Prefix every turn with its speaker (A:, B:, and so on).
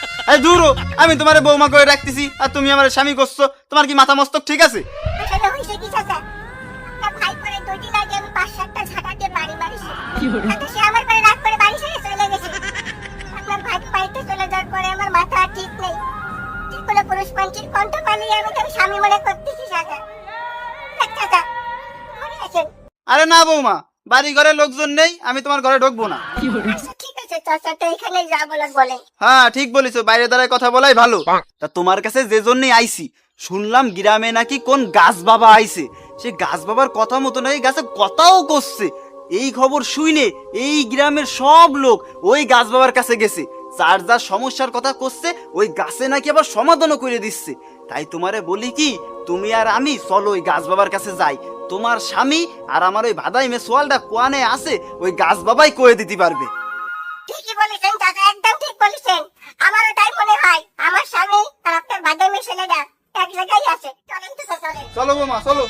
A: এই দূর আমি তোমারে বৌমা করে রাখতেছি আর তুমি আমার স্বামী করছ তোমার কি মাথা মস্তক ঠিক আছে?
B: আর
A: আরে না বৌমা বাড়ি ঘরে লোকজন নেই আমি তোমার ঘরে ঢুকবো না।
B: এখানে যা বলার বলেন।
A: হ্যাঁ ঠিক বলেছ বাইরে দাঁড়ায় কথা বলাই ভালো। তা তোমার কাছে যে জন্যই আইছি শুনলাম গ্রামে নাকি কোন গাছ বাবা আইছে। সে গাছ বাবার কথা মতো নয় গাছে কথাও করছে। এই খবর শুইনে এই গ্রামের সব লোক ওই গাছ বাবার কাছে গেছে। যার যার সমস্যার কথা করছে ওই গাছে নাকি আবার সমাধানও করে দিচ্ছে। তাই তোমারে বলি কি তুমি আর আমি চলো ওই গাছ বাবার কাছে যাই। তোমার স্বামী আর আমার ওই ভাদাই মে সোয়ালটা কোয়ানে আছে ওই গাছ বাবাই কয়ে দিতে পারবে।
B: বলেছেন চাচা একদম ঠিক বলেছেন। আমারও তাই মনে হয়, আমার স্বামী আর আপনার বাদামি ছেলেটা এক জায়গায় আছে। চলেন তো চলেন।
A: চলো বৌমা, চলো।